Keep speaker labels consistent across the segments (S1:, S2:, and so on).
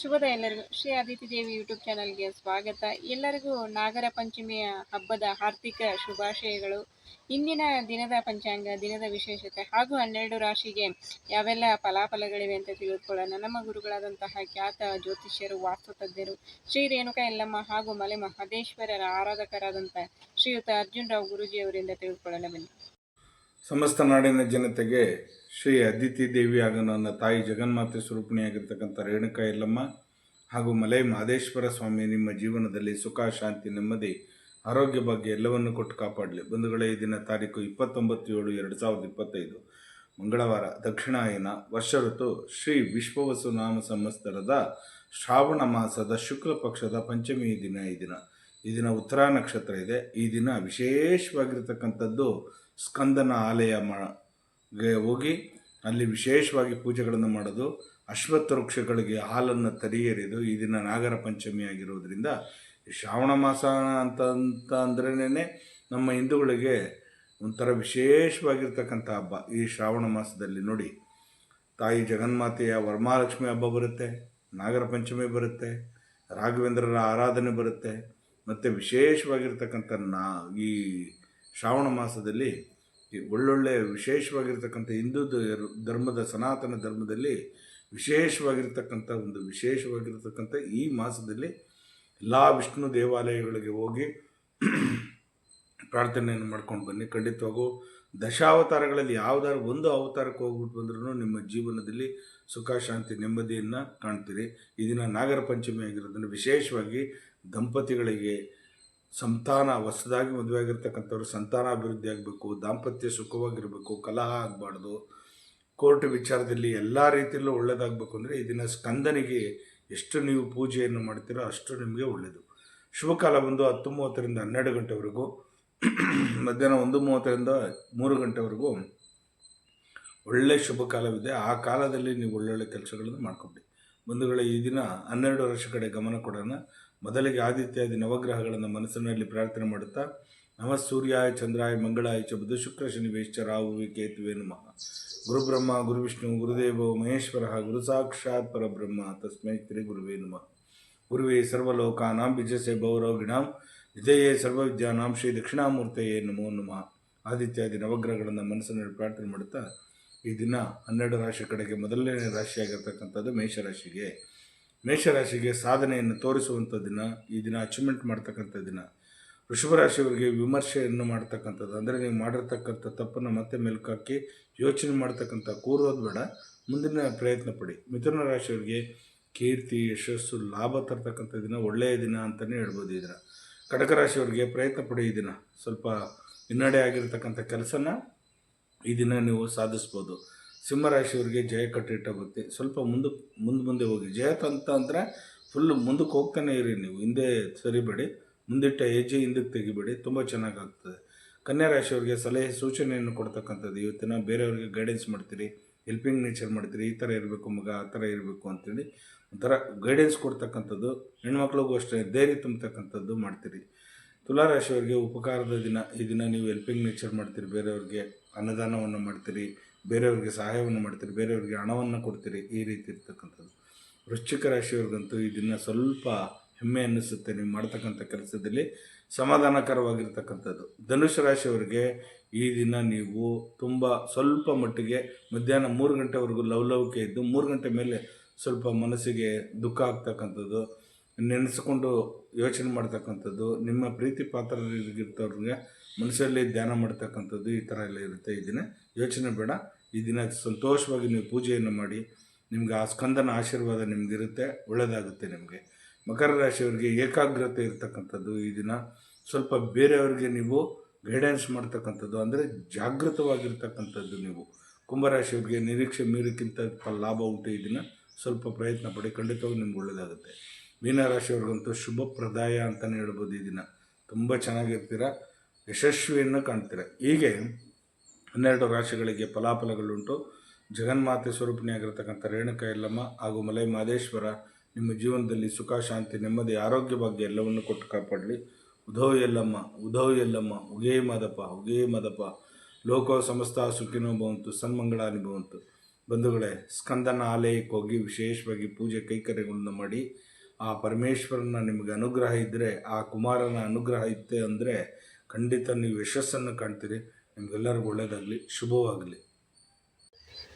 S1: ಶುಭೋದಯ ಎಲ್ಲರಿಗೂ. ಶ್ರೀ ಅದಿತಿ ದೇವಿ ಯೂಟ್ಯೂಬ್ ಚಾನಲ್ಗೆ ಸ್ವಾಗತ. ಎಲ್ಲರಿಗೂ ನಾಗರ ಪಂಚಮಿಯ ಹಬ್ಬದ ಆರ್ಥಿಕ ಶುಭಾಶಯಗಳು. ಇಂದಿನ ದಿನದ ಪಂಚಾಂಗ, ದಿನದ ವಿಶೇಷತೆ ಹಾಗೂ ಹನ್ನೆರಡು ರಾಶಿಗೆ ಯಾವೆಲ್ಲ ಫಲಾಫಲಗಳಿವೆ ಅಂತ ತಿಳಿದುಕೊಳ್ಳೋಣ. ನಮ್ಮ ಗುರುಗಳಾದಂತಹ ಖ್ಯಾತ ಜ್ಯೋತಿಷ್ಯರು ವಾಸ್ತು ತಜ್ಞರು ಶ್ರೀ ರೇಣುಕಾ ಎಲ್ಲಮ್ಮ ಹಾಗೂ ಮಲೆ ಮಹದೇಶ್ವರರ ಆರಾಧಕರಾದಂಥ ಶ್ರೀಯುತ ಅರ್ಜುನ್ ರಾವ್ ಗುರೂಜಿ ಅವರಿಂದ ತಿಳಿದುಕೊಳ್ಳೋಣ ಬನ್ನಿ.
S2: ಸಮಸ್ತ ನಾಡಿನ ಜನತೆಗೆ ಶ್ರೀ ಅದಿತಿ ದೇವಿ ಹಾಗೂ ನನ್ನ ತಾಯಿ ಜಗನ್ಮಾತೆ ಸ್ವರೂಪಿಣಿಯಾಗಿರ್ತಕ್ಕಂಥ ರೇಣುಕಾ ಎಲ್ಲಮ್ಮ ಹಾಗೂ ಮಲೈ ಮಹದೇಶ್ವರ ಸ್ವಾಮಿ ನಿಮ್ಮ ಜೀವನದಲ್ಲಿ ಸುಖ, ಶಾಂತಿ, ನೆಮ್ಮದಿ, ಆರೋಗ್ಯ ಬಗ್ಗೆ ಎಲ್ಲವನ್ನು ಕೊಟ್ಟು ಕಾಪಾಡಲಿ. ಬಂಧುಗಳೇ, ಈ ದಿನ ತಾರೀಕು ಇಪ್ಪತ್ತೊಂಬತ್ತು ಏಳು ಎರಡು ಸಾವಿರದ ಇಪ್ಪತ್ತೈದು. ಮಂಗಳವಾರ. ದಕ್ಷಿಣಾಯನ ವರ್ಷ ಋತು. ಶ್ರೀ ವಿಶ್ವವಸು ನಾಮ ಸಂವತ್ಸರದ ಶ್ರಾವಣ ಮಾಸದ ಶುಕ್ಲ ಪಕ್ಷದ ಪಂಚಮಿ ದಿನ ಈ ದಿನ. ಈ ದಿನ ಉತ್ತರ ನಕ್ಷತ್ರ ಇದೆ. ಈ ದಿನ ವಿಶೇಷವಾಗಿರ್ತಕ್ಕಂಥದ್ದು ಸ್ಕಂದನ ಆಲಯ ಗೆ ಹೋಗಿ ಅಲ್ಲಿ ವಿಶೇಷವಾಗಿ ಪೂಜೆಗಳನ್ನು ಮಾಡೋದು. ಅಶ್ವತ್ಥ ವೃಕ್ಷಗಳಿಗೆ ಹಾಲನ್ನು ತರಿಯರಿದು ಈ ದಿನ ನಾಗರ ಪಂಚಮಿ ಆಗಿರೋದ್ರಿಂದ ಶ್ರಾವಣ ಮಾಸ ಅಂತ ಅಂತ ಅಂದ್ರೇ ನಮ್ಮ ಹಿಂದೂಗಳಿಗೆ ಒಂಥರ ವಿಶೇಷವಾಗಿರ್ತಕ್ಕಂಥ ಹಬ್ಬ. ಈ ಶ್ರಾವಣ ಮಾಸದಲ್ಲಿ ನೋಡಿ, ತಾಯಿ ಜಗನ್ಮಾತೆಯ ವರಮಹಾಲಕ್ಷ್ಮಿ ಹಬ್ಬ ಬರುತ್ತೆ, ನಾಗರ ಪಂಚಮಿ ಬರುತ್ತೆ, ರಾಘವೇಂದ್ರರ ಆರಾಧನೆ ಬರುತ್ತೆ. ಮತ್ತು ವಿಶೇಷವಾಗಿರ್ತಕ್ಕಂಥ ನಾ, ಈ ಶ್ರಾವಣ ಮಾಸದಲ್ಲಿ ಒಳ್ಳೊಳ್ಳೆ ವಿಶೇಷವಾಗಿರ್ತಕ್ಕಂಥ ಹಿಂದೂ ಧರ್ಮದ ಸನಾತನ ಧರ್ಮದಲ್ಲಿ ವಿಶೇಷವಾಗಿರ್ತಕ್ಕಂಥ ಒಂದು ವಿಶೇಷವಾಗಿರ್ತಕ್ಕಂಥ ಈ ಮಾಸದಲ್ಲಿ ಎಲ್ಲ ವಿಷ್ಣು ದೇವಾಲಯಗಳಿಗೆ ಹೋಗಿ ಪ್ರಾರ್ಥನೆಯನ್ನು ಮಾಡ್ಕೊಂಡು ಬನ್ನಿ. ಖಂಡಿತವಾಗೂ ದಶಾವತಾರಗಳಲ್ಲಿ ಯಾವುದಾದ್ರು ಒಂದು ಅವತಾರಕ್ಕೆ ಹೋಗ್ಬಿಟ್ಟು ಬಂದ್ರೂ ನಿಮ್ಮ ಜೀವನದಲ್ಲಿ ಸುಖ, ಶಾಂತಿ, ನೆಮ್ಮದಿಯನ್ನು ಕಾಣ್ತೀರಿ. ಈ ದಿನ ನಾಗರ ಪಂಚಮಿ ಆಗಿರೋದನ್ನು ವಿಶೇಷವಾಗಿ ದಂಪತಿಗಳಿಗೆ ಸಂತಾನ, ಹೊಸದಾಗಿ ಮದುವೆ ಆಗಿರ್ತಕ್ಕಂಥವ್ರು ಸಂತಾನ ಅಭಿವೃದ್ಧಿ ಆಗಬೇಕು, ದಾಂಪತ್ಯ ಸುಖವಾಗಿರಬೇಕು, ಕಲಹ ಆಗಬಾರ್ದು, ಕೋರ್ಟ್ ವಿಚಾರದಲ್ಲಿ ಎಲ್ಲ ರೀತಿಯಲ್ಲೂ ಒಳ್ಳೆಯದಾಗಬೇಕು ಅಂದರೆ ಈ ದಿನ ಸ್ಕಂದನಿಗೆ ಎಷ್ಟು ನೀವು ಪೂಜೆಯನ್ನು ಮಾಡ್ತೀರೋ ಅಷ್ಟು ನಿಮಗೆ ಒಳ್ಳೆಯದು ಶುಭ ಕಾಲ ಬಂದು ಹತ್ತು ಮೂವತ್ತರಿಂದ ಹನ್ನೆರಡು ಗಂಟೆವರೆಗೂ. ಮಧ್ಯಾಹ್ನ ಒಂದು ಮೂವತ್ತರಿಂದ ಮೂರು ಗಂಟೆವರೆಗೂ ಒಳ್ಳೆ ಶುಭ ಕಾಲವಿದೆ. ಆ ಕಾಲದಲ್ಲಿ ನೀವು ಒಳ್ಳೊಳ್ಳೆ ಕೆಲಸಗಳನ್ನು ಮಾಡ್ಕೊಬಿಡಿ. ಬಂಧುಗಳ ಈ ದಿನ ಹನ್ನೆರಡು ವರ್ಷ ಕಡೆ ಗಮನ ಕೊಡೋಣ. ಮೊದಲಿಗೆ ಆದಿತ್ಯಾದಿ ನವಗ್ರಹಗಳನ್ನು ಮನಸ್ಸಿನಲ್ಲಿ ಪ್ರಾರ್ಥನೆ ಮಾಡುತ್ತಾ, ನಮ ಸೂರ್ಯಾಯ, ಚಂದ್ರಾಯ, ಮಂಗಳಾಯ, ಚ ಬುಧ, ಶುಕ್ರ, ಶನಿ ವೇಶ್ಚ ರಾಹುವೆ ಕೇತುವೆ ನಮಃ. ಗುರುಬ್ರಹ್ಮ, ಗುರುವಿಷ್ಣು, ಗುರುದೇವ, ಮಹೇಶ್ವರ ಗುರು ಸಾಕ್ಷಾತ್ ಪರಬ್ರಹ್ಮ, ತಸ್ಮೈ ಶ್ರೀ ಗುರುವೇ ನಮಃ. ಗುರುವೇ ಸರ್ವಲೋಕಾನಾಂ ವಿಜಯಸೆ ಭೌರವಿಣಾಂ ವಿಜಯೇ ಸರ್ವವಿದ್ಯಾನಾಂ ಶ್ರೀ ದಕ್ಷಿಣಾಮೂರ್ತೆಯೇ ನಮೋ ನಮಃ. ಆದಿತ್ಯಾದಿ ನವಗ್ರಹಗಳನ್ನು ಮನಸ್ಸಿನಲ್ಲಿ ಪ್ರಾರ್ಥನೆ ಮಾಡುತ್ತಾ, ಈ ದಿನ ಹನ್ನೆರಡು ರಾಶಿ ಕಡೆಗೆ ಮೊದಲನೇ ರಾಶಿಯಾಗಿರ್ತಕ್ಕಂಥದ್ದು ಮೇಷರಾಶಿಗೆ. ಮೇಷರಾಶಿಗೆ ಸಾಧನೆಯನ್ನು ತೋರಿಸುವಂಥ ದಿನ, ಈ ದಿನ ಅಚೀವ್ಮೆಂಟ್ ಮಾಡ್ತಕ್ಕಂಥ ದಿನ. ವೃಷಭ ರಾಶಿಯವರಿಗೆ ವಿಮರ್ಶೆಯನ್ನು ಮಾಡ್ತಕ್ಕಂಥದ್ದು. ಅಂದರೆ ನೀವು ಮಾಡಿರ್ತಕ್ಕಂಥ ತಪ್ಪನ್ನು ಮತ್ತೆ ಮೆಲುಕಾಕಿ ಯೋಚನೆ ಮಾಡ್ತಕ್ಕಂಥ ಕೂರೋದು ಬೇಡ. ಮುಂದಿನ ಪ್ರಯತ್ನ ಪಡಿ. ಮಿಥುನ ರಾಶಿಯವರಿಗೆ ಕೀರ್ತಿ, ಯಶಸ್ಸು, ಲಾಭ ತರ್ತಕ್ಕಂಥ ದಿನ ಒಳ್ಳೆಯ ದಿನ ಅಂತಲೇ ಹೇಳ್ಬೋದು ಈ ದಿನ ಕಟಕ ರಾಶಿಯವರಿಗೆ ಪ್ರಯತ್ನ ಪಡಿ ಈ ದಿನ. ಸ್ವಲ್ಪ ಹಿನ್ನಡೆ ಆಗಿರತಕ್ಕಂಥ ಕೆಲಸನ ಈ ದಿನ ನೀವು ಸಾಧಿಸ್ಬೋದು. ಸಿಂಹರಾಶಿಯವರಿಗೆ ಜಯ ಕಟ್ಟಿಟ್ಟ ಬುತ್ತಿ ಸ್ವಲ್ಪ ಮುಂದೆ ಮುಂದೆ ಮುಂದೆ ಹೋಗಿ. ಜಯ ಅಂತ ಅಂದರೆ ಫುಲ್ ಮುಂದಕ್ಕೆ ಹೋಗ್ತಾನೆ ಇರಿ ನೀವು. ಹಿಂದೆ ಸರಿಬೇಡಿ. ಮುಂದಿಟ್ಟ ಹೆಜ್ಜೆ ಹಿಂದಕ್ಕೆ ತೆಗಿಬೇಡಿ. ತುಂಬ ಚೆನ್ನಾಗಾಗ್ತದೆ. ಕನ್ಯಾ ರಾಶಿಯವರಿಗೆ ಸಲಹೆ ಸೂಚನೆಯನ್ನು ಕೊಡ್ತಕ್ಕಂಥದ್ದು. ಇವತ್ತಿನ ಬೇರೆಯವರಿಗೆ ಗೈಡೆನ್ಸ್ ಮಾಡ್ತೀರಿ. ಹೆಲ್ಪಿಂಗ್ ನೇಚರ್ ಮಾಡ್ತೀರಿ, ಈ ಥರ ಇರಬೇಕು ಮಗ, ಆ ಥರ ಇರಬೇಕು ಅಂತೇಳಿ ಒಂಥರ ಗೈಡೆನ್ಸ್ ಕೊಡ್ತಕ್ಕಂಥದ್ದು, ಹೆಣ್ಮಕ್ಳಿಗೂ ಅಷ್ಟೇ ಧೈರ್ಯ ತುಂಬತಕ್ಕಂಥದ್ದು ಮಾಡ್ತೀರಿ. ತುಲಾರಾಶಿಯವರಿಗೆ ಉಪಕಾರದ ದಿನ, ಈ ದಿನ ನೀವು ಹೆಲ್ಪಿಂಗ್ ನೇಚರ್ ಮಾಡ್ತೀರಿ, ಬೇರೆಯವ್ರಿಗೆ ಅನ್ನದಾನವನ್ನು ಮಾಡ್ತೀರಿ, ಬೇರೆಯವ್ರಿಗೆ ಸಹಾಯವನ್ನು ಮಾಡ್ತೀರಿ, ಬೇರೆಯವ್ರಿಗೆ ಹಣವನ್ನು ಕೊಡ್ತೀರಿ, ಈ ರೀತಿ ಇರ್ತಕ್ಕಂಥದ್ದು. ವೃಶ್ಚಿಕ ರಾಶಿಯವ್ರಿಗಂತೂ ಈ ದಿನ ಸ್ವಲ್ಪ ಹೆಮ್ಮೆ ಅನ್ನಿಸುತ್ತೆ ನೀವು ಮಾಡ್ತಕ್ಕಂಥ ಕೆಲಸದಲ್ಲಿ. ಸಮಾಧಾನಕರವಾಗಿರ್ತಕ್ಕಂಥದ್ದು. ಧನುಷ್ ರಾಶಿಯವರಿಗೆ ಈ ದಿನ ನೀವು ತುಂಬ ಸ್ವಲ್ಪ ಮಟ್ಟಿಗೆ ಮಧ್ಯಾಹ್ನ ಮೂರು ಗಂಟೆವರೆಗೂ ಲವಲವಿಕೆ ಇದ್ದು ಮೂರು ಗಂಟೆ ಮೇಲೆ ಸ್ವಲ್ಪ ಮನಸ್ಸಿಗೆ ದುಃಖ ಆಗ್ತಕ್ಕಂಥದ್ದು. ನೆನೆಸ್ಕೊಂಡು ಯೋಚನೆ ಮಾಡ್ತಕ್ಕಂಥದ್ದು. ನಿಮ್ಮ ಪ್ರೀತಿ ಪಾತ್ರರಿಗಿರ್ತವ್ರಿಗೆ ಮನಸ್ಸಲ್ಲಿ ಧ್ಯಾನ ಮಾಡ್ತಕ್ಕಂಥದ್ದು ಈ ಥರ ಎಲ್ಲ ಇರುತ್ತೆ ಈ ದಿನ. ಯೋಚನೆ ಬೇಡ. ಈ ದಿನ ಸಂತೋಷವಾಗಿ ನೀವು ಪೂಜೆಯನ್ನು ಮಾಡಿ ನಿಮ್ಗೆ ಆ ಸ್ಕಂದನ ಆಶೀರ್ವಾದ ನಿಮಗಿರುತ್ತೆ. ಒಳ್ಳೆಯದಾಗುತ್ತೆ ನಿಮಗೆ. ಮಕರ ರಾಶಿಯವರಿಗೆ ಏಕಾಗ್ರತೆ ಇರ್ತಕ್ಕಂಥದ್ದು ಈ ದಿನ. ಸ್ವಲ್ಪ ಬೇರೆಯವರಿಗೆ ನೀವು ಗೈಡೆನ್ಸ್ ಮಾಡ್ತಕ್ಕಂಥದ್ದು, ಅಂದರೆ ಜಾಗೃತವಾಗಿರ್ತಕ್ಕಂಥದ್ದು ನೀವು. ಕುಂಭರಾಶಿಯವರಿಗೆ ನಿರೀಕ್ಷೆ ಮೀರಿಕ್ಕಿಂತ ಲಾಭ ಉಂಟು ಈ ದಿನ. ಸ್ವಲ್ಪ ಪ್ರಯತ್ನ ಪಡಿ ಖಂಡಿತವಾಗಿ ನಿಮ್ಗೆ ಒಳ್ಳೆಯದಾಗುತ್ತೆ ಮೀನರಾಶಿಯವ್ರಿಗಂತೂ ಶುಭಪ್ರದಾಯ ಅಂತಲೇ ಹೇಳ್ಬೋದು ಈ ದಿನ. ತುಂಬ ಚೆನ್ನಾಗಿರ್ತೀರ, ಯಶಸ್ವಿಯನ್ನು ಕಾಣ್ತೀರ. ಹೀಗೆ ಹನ್ನೆರಡು ರಾಶಿಗಳಿಗೆ ಫಲಾಫಲಗಳುಂಟು. ಜಗನ್ಮಾತೆ ಸ್ವರೂಪಿಣಿಯಾಗಿರ್ತಕ್ಕಂಥ ರೇಣುಕಾ ಎಲ್ಲಮ್ಮ ಹಾಗೂ ಮಲೈ ಮಹದೇಶ್ವರ ನಿಮ್ಮ ಜೀವನದಲ್ಲಿ ಸುಖ, ಶಾಂತಿ, ನೆಮ್ಮದಿ, ಆರೋಗ್ಯ ಭಾಗ್ಯ ಎಲ್ಲವನ್ನು ಕೊಟ್ಟು ಕಾಪಾಡಲಿ. ಉಧೋ ಎಲ್ಲಮ್ಮ ಉಧೋ ಎಲ್ಲಮ್ಮ, ಉಗೇ ಮದಪ ಉಗೇ ಮದಪ ಲೋಕೋ ಸಮಸ್ತ ಸುಖಿನೋ ಭವಂತು ಸನ್ಮಂಗಳಾನಿ ಭವಂತು ಬಂಧುಗಳೇ, ಸ್ಕಂದನ ಆಲಯಕ್ಕೆ ಹೋಗಿ ವಿಶೇಷವಾಗಿ ಪೂಜೆ ಕೈಕರ್ಯಗಳನ್ನು ಮಾಡಿ, ಆ ಪರಮೇಶ್ವರನ ನಿಮಗೆ ಅನುಗ್ರಹ ಇದ್ದರೆ ಆ ಕುಮಾರನ ಅನುಗ್ರಹ ಇತ್ತೆ ಅಂದರೆ ಖಂಡಿತ ನೀವು ಯಶಸ್ಸನ್ನು ಕಾಣ್ತೀರಿ. ನಿಮಗೆಲ್ಲರಿಗೂ ಒಳ್ಳೆಯದಾಗಲಿ ಶುಭವಾಗಲಿ.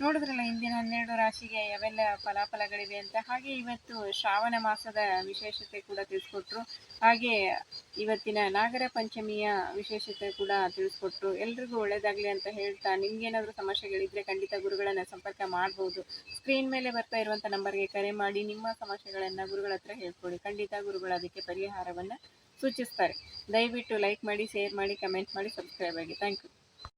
S1: ನೋಡಿದ್ರಲ್ಲ, ಇಂದಿನ ಹನ್ನೆರಡು ರಾಶಿಗೆ ಯಾವೆಲ್ಲ ಫಲಾಫಲಗಳಿವೆ ಅಂತ. ಹಾಗೆ ಇವತ್ತು ಶ್ರಾವಣ ಮಾಸದ ವಿಶೇಷತೆ ಕೂಡ ತಿಳಿಸ್ಕೊಟ್ರು. ಹಾಗೆ ಇವತ್ತಿನ ನಾಗರ ಪಂಚಮಿಯ ವಿಶೇಷತೆ ಕೂಡ ತಿಳಿಸ್ಕೊಟ್ರು. ಎಲ್ರಿಗೂ ಒಳ್ಳೇದಾಗಲಿ ಅಂತ ಹೇಳ್ತಾ, ನಿಮ್ಗೇನಾದರೂ ಸಮಸ್ಯೆಗಳಿದ್ರೆ ಖಂಡಿತ ಗುರುಗಳನ್ನು ಸಂಪರ್ಕ ಮಾಡ್ಬೋದು. ಸ್ಕ್ರೀನ್ ಮೇಲೆ ಬರ್ತಾ ಇರುವಂಥ ನಂಬರ್ಗೆ ಕರೆ ಮಾಡಿ, ನಿಮ್ಮ ಸಮಸ್ಯೆಗಳನ್ನು ಗುರುಗಳ ಹತ್ರ ಹೇಳ್ಕೊಡಿ. ಖಂಡಿತ ಗುರುಗಳು ಅದಕ್ಕೆ ಪರಿಹಾರವನ್ನು ಸೂಚಿಸ್ತಾರೆ. ದಯವಿಟ್ಟು ಲೈಕ್ ಮಾಡಿ ಶೇರ್ ಮಾಡಿ ಕಮೆಂಟ್ ಮಾಡಿ ಸಬ್ಸ್ಕ್ರೈಬ್ ಆಗಿ. Thank you